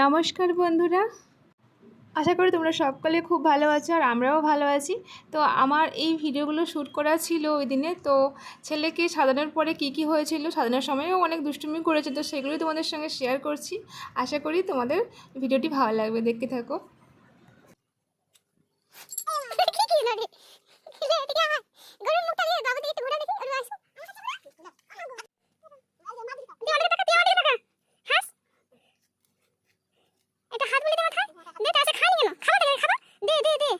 নমস্কার বন্ধুরা। আশা করি তোমরা সকলে খুব ভালো আছো আর আমরাও ভালো আছি। তো আমার এই ভিডিওগুলো শ্যুট করা ছিল ওই দিনে। তো ছেলেকে সাজানোর পরে কি কি হয়েছিল সাজানোর সময়ও অনেক দুষ্টুমি করেছে। তো সেগুলোই তোমাদের সঙ্গে শেয়ার করছি। আশা করি তোমাদের ভিডিওটি ভালো লাগবে। দেখতে থাকো গরুর মুখটা দিয়ে বাবু দিয়ে একটু ঘোরা দেখি আর আসো দেওয়ালে টাকা দেওয়ালে টাকা হাস এটা হাত বলে দেওয়া থাক দে তো আছে খাই কেন খাবা দে খাবা দে দে দে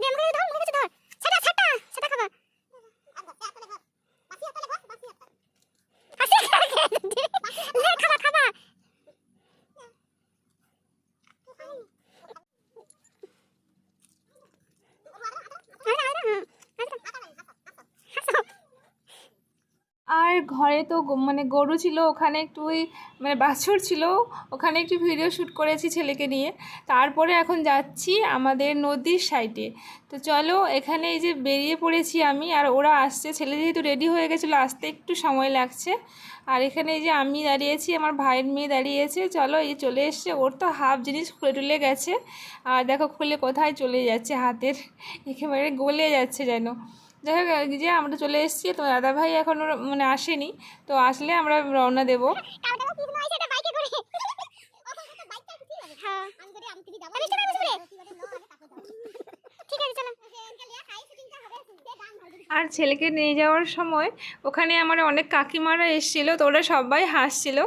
দে মুখে ধর মুখে ধর ছাটা ছাটা ছাটা খাবা হাসি লে খাবা খাবা আরে আরে হাসো আর ঘরে তো মানে গরু ছিল, ওখানে একটু ওই মানে বাছুর ছিল, ওখানে একটু ভিডিও শ্যুট করেছি ছেলেকে নিয়ে। তারপরে এখন যাচ্ছি আমাদের নদীর সাইডে তো চলো, এখানে এই যে বেরিয়ে পড়েছি আমি, আর ওরা আসছে। ছেলে যেহেতু রেডি হয়ে গেছিল, আসতে একটু সময় লাগছে। আর এখানে এই যে আমি দাঁড়িয়েছি, আমার ভাইয়ের মেয়ে দাঁড়িয়েছে। চলো, এই চলে এসছে। ওর তো হাফ জিনিস খুলে টুলে গেছে। আর দেখো, খুলে কোথায় চলে যাচ্ছে হাতের, একেবারে গলে যাচ্ছে যেন। যাই হোক যে আমরা চলে এসেছি, তো দাদা ভাই এখন মানে আসেনি, তো আসলে আমরা রওনা দেবো কাউটা কি দিন আইছে এটা বাইকে করে বাইকটা কি লাগে হ্যাঁ আমি করে আমি তুমি যাব আমি চলে আসবে ঠিক আছে চলো আর ছেলেকে নিয়ে যাওয়ার সময় ওখানে আমার অনেক কাকিমারা এসেছিল, তো ওরা সবাই হাসছিল।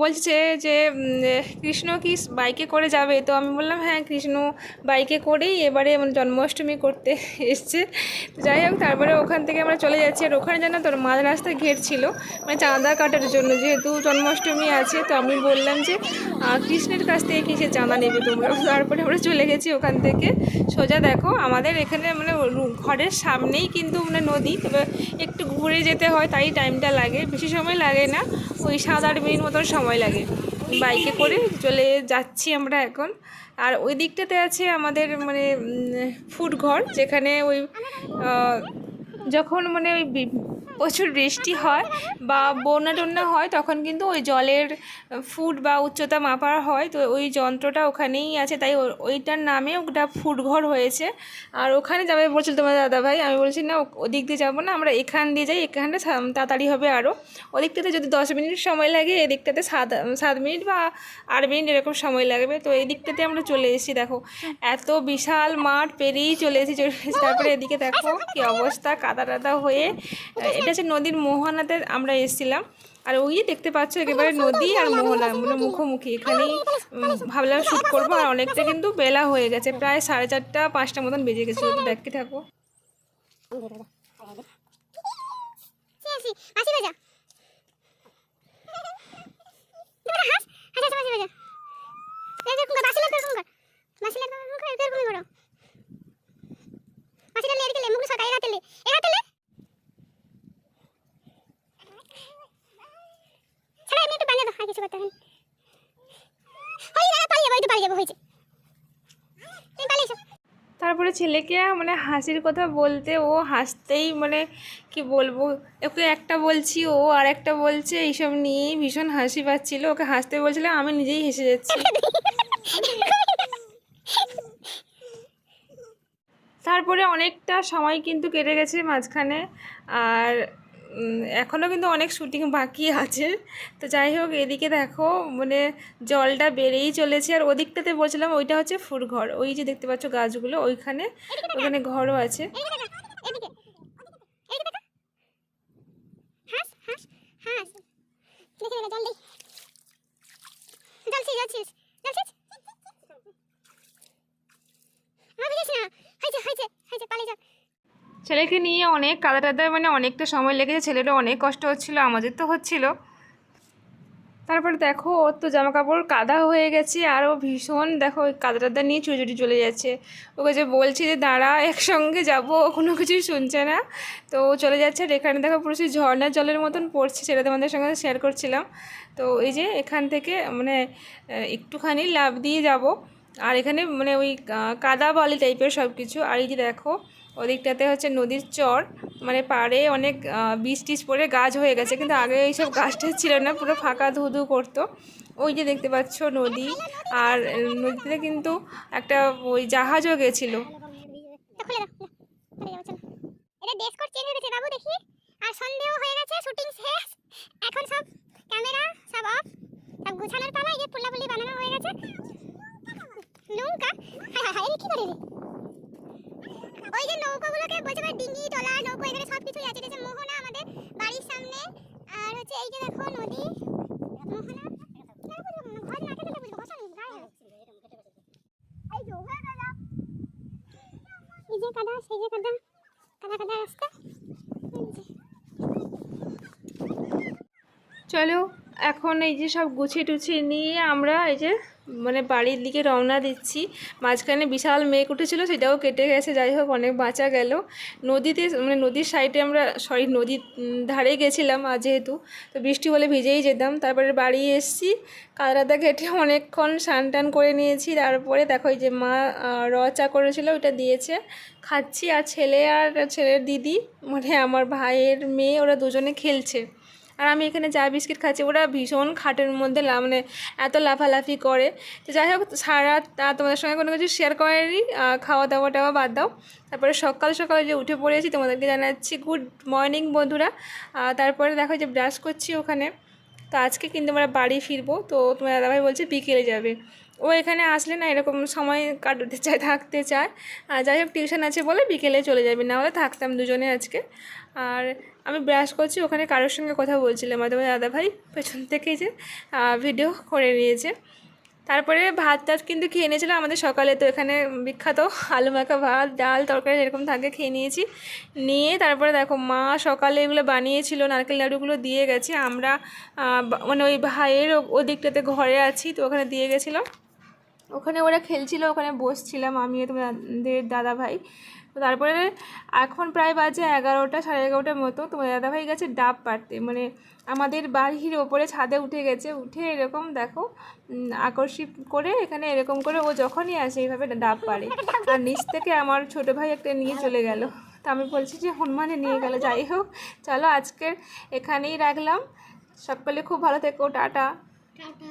বলছে যে কৃষ্ণ কি বাইকে করে যাবে? তো আমি বললাম হ্যাঁ কৃষ্ণ বাইকে করেই এবারে জন্মাষ্টমী করতে এসছে। যাই হোক, তারপরে ওখান থেকে আমরা চলে যাচ্ছি। আর ওখানে যেন তোর মাঝ রাস্তায় ঘের ছিল মানে চাঁদা কাটার জন্য, যেহেতু জন্মাষ্টমী আছে, তো আমি বললাম যে কৃষ্ণের কাছ থেকে কিসের চাঁদা নেবে তোমরা? তারপরে আমরা চলে গেছি ওখান থেকে। সোজা দেখো, আমাদের এখানে মানে ঘরের সামনেই কিন্তু মানে নদী, তবে একটু ঘুরে যেতে হয়, তাই টাইমটা লাগে। বেশি সময় লাগে না, ওই সাত আট মিনিট মতন সময় লাগে। বাইকে করে চলে যাচ্ছি আমরা এখন। আর ওই দিকটাতে আছে আমাদের মানে ফুড ঘর যেখানে ওই যখন মানে ওই প্রচুর বৃষ্টি হয় বা বন্যা টন্যা হয়, তখন কিন্তু ওই জলের ফুট বা উচ্চতা মাপার হয়। তো ওই যন্ত্রটা ওখানেই আছে, তাই ওইটার নামে ওটা ফুটঘর হয়েছে। আর ওখানে যাবে বলছিল তোমার দাদা ভাই আমি বলছি, না ওদিক দিয়ে যাব না, আমরা এখান দিয়ে যাই, এখানটা তাড়াতাড়ি হবে আরও ওদিকটাতে যদি দশ মিনিট সময় লাগে, এদিকটাতে সাত সাত মিনিট বা আট মিনিট এরকম সময় লাগবে। তো এই দিকটাতে আমরা চলে এসেছি, দেখো, এত বিশাল মাঠ পেরিয়েই চলে এসেছি চলে এসেছি। তারপরে এদিকে দেখো কি অবস্থা, কাদা টাদা হয়ে এটা হচ্ছে নদীর মোহনাতে আমরা এসেছিলাম। আর ওই দেখতে পাচ্ছ একেবারে নদী আর মোহনা মানে মুখোমুখি। এখানেই ভাবলাম শ্যুট করব আর অনেকটা কিন্তু বেলা হয়ে গেছে। প্রায় সাড়ে চারটা, পাঁচটা মতন বেজে গেছে দেখতে থাকো আসি আসি বাজা তোমরা হাস হাস হাস বাজা এই দেখুন বাসিলে দেখুন বাসিলে দেখুন এদের কোন করো বাসিলে লে এদিকে লে মুখ সকাই রাতে লে এ হাতে লে ছাড়া এমনি একটু বানিয়ে দাও আর কিছু করতে হবে। পালিয়ে তারপরে ছেলেকে মানে হাসির কথা বলতে ও হাসতেই মানে কি বলব, ওকে একটা বলছি, ও আর একটা বলছে, এইসব নিয়েই ভীষণ হাসি পাচ্ছিল। ওকে হাসতে বলছিলাম, আমি নিজেই হেসে যাচ্ছি। তারপরে অনেকটা সময় কিন্তু কেটে গেছে মাঝখানে, আর এখনও কিন্তু অনেক শুটিং বাকি আছে। তো যাই হোক, এদিকে দেখো মানে জলটা বেড়েই চলেছে। আর ওদিকটাতে বলছিলাম, ওইটা হচ্ছে ফুরঘর। ওই যে দেখতে পাচ্ছ গাছগুলো, ওইখানে ওখানে ঘরও আছে এদিকে দেখা এদিকে এদিকে দেখা হাস হাস হাস দেখে না জল দেই জলছি জলছিস জলছিস মা বুঝিস না হয়েছে হয়েছে হয়েছে পালিয়ে যা ছেলেকে নিয়ে অনেক কাদা টাদা মানে অনেকটা সময় লেগেছে। ছেলেটা অনেক কষ্ট হচ্ছিল, আমাদের তো হচ্ছিল। তারপরে দেখো, ওর তো জামা কাপড় কাদা হয়ে গেছে, আর ও ভীষণ দেখো ওই কাদা টাদা নিয়ে চুরি চলে যাচ্ছে। ওকে যে বলছি যে, দাঁড়া, একসঙ্গে যাব, ও কোনো কিছুই শুনছে না। তো ও চলে যাচ্ছে, আর এখানে দেখো পুরো সেই ঝর্ণার জলের মতন পড়ছে, সেটা তোমাদের সঙ্গে শেয়ার করছিলাম। তো এই যে এখান থেকে মানে একটুখানি লাভ দিয়ে যাব। আর এখানে মানে ওই কাদা বালি টাইপের সব কিছু আর এই যে দেখো ওদিকটাতে হচ্ছে নদীর চর মানে পাড়ে অনেক বীজ টিজ পড়ে গাছ হয়ে গেছে, কিন্তু আগে এইসব গাছটা ছিল না, পুরো ফাঁকা ধুধু করতো। ওই যে দেখতে পাচ্ছ নদী, আর নদীতে কিন্তু একটা ওই জাহাজও গেছিল। দেখি আর সন্দেহ হয়ে গেছে শুটিং শেষ এখন সব ক্যামেরা সব অফ সব গুছানোর পালা এই যে পুল্লাপুল্লি বানানো হয়ে গেছে নৌকা হায় হায় হায় এ কি করে রে ওই যে নৌকাগুলোকে বলছে ভাই ডিঙ্গি টলা নৌকো, এখানে সব কিছুই আছে। এটা মোহনা আমাদের বাড়ির সামনে। আর হচ্ছে এই যে দেখো নদী। মোহনা? চলো, এখন এই যে সব গুছিয়ে টুছিয়ে নিয়ে আমরা এই যে মানে বাড়ির দিকে রওনা দিচ্ছি। মাঝখানে বিশাল মেঘ উঠেছিল, সেটাও কেটে গেছে, যাই হোক, অনেক বাঁচা গেল। নদীতে মানে নদীর সাইডে আমরা সরি নদীর ধারে গেছিলাম আর যেহেতু, তো বৃষ্টি হলে ভিজেই যেতাম। তারপরে বাড়ি এসেছি কাদরাদা ঘেটে অনেকক্ষণ স্নান টান করে নিয়েছি। তারপরে দেখো যে মা র চা করেছিল ওটা দিয়েছে। খাচ্ছি, আর ছেলে আর ছেলের দিদি মানে আমার ভাইয়ের মেয়ে, ওরা দুজনে খেলছে। আর আমি এখানে চা বিস্কিট খাচ্ছি, ওরা ভীষণ খাটের মধ্যে মানে এত লাফালাফি করে। তো যাই হোক, সারা তোমাদের সঙ্গে কোনো কিছু শেয়ার করেনি খাওয়া দাওয়া টাওয়া বাদ দাও। তারপরে সকাল সকালে যে উঠে পড়েছি, তোমাদেরকে জানাচ্ছি গুড মর্নিং বন্ধুরা। তারপরে দেখো যে ব্রাশ করছি ওখানে। তো আজকে কিন্তু আমরা বাড়ি ফিরবো। তো তোমার দাদাভাই বলছে বিকেলে যাবে। ও এখানে আসলে না এরকম সময় কাটাতে চায়, থাকতে চায়। আর যাই হোক টিউশন আছে বলে বিকেলে চলে যাবে। না হলে থাকতাম দুজনে আজকে। আর আমি ব্রাশ করছি, ওখানে কারোর সঙ্গে কথা বলছিলাম। আর তোমার দাদাভাই পেছন থেকেই যে ভিডিও করে নিয়েছে। তারপরে ভাত টাত কিন্তু খেয়ে নিয়েছিলাম আমাদের সকালে। তো এখানে বিখ্যাত আলু মাখা ভাত, ডাল, তরকারি এরকম থাকে খেয়ে নিয়েছি। নিয়ে তারপরে দেখো, মা সকালে এগুলো বানিয়েছিল, নারকেল লাড়ুগুলো দিয়ে গেছে। আমরা মানে ওই ভাইয়ের ও- ওদিকটাতে ঘরে আছি, তো ওখানে দিয়ে গেছিলাম ওখানে ওরা খেলছিল, ওখানে বসছিলাম আমিও তোমাদের দাদা ভাই তো তারপরে এখন প্রায় বাজে এগারোটা, সাড়ে এগারোটার মতো। তোমার দাদা ভাই গেছে ডাব পাড়তে। মানে আমাদের বাড়ির ওপরে ছাদে উঠে গেছে। উঠে এরকম দেখো আকর্ষিত করে এখানে এরকম করে ও যখনই আসে এইভাবে ডাব পারে আর নিচ থেকে আমার ছোটো ভাই একটা নিয়ে চলে গেল। তা আমি বলছি যে হনুমানে নিয়ে গেল। যাই হোক, চলো আজকের এখানেই রাখলাম। সকলে খুব ভালো থেকো। টাটা। টাটা।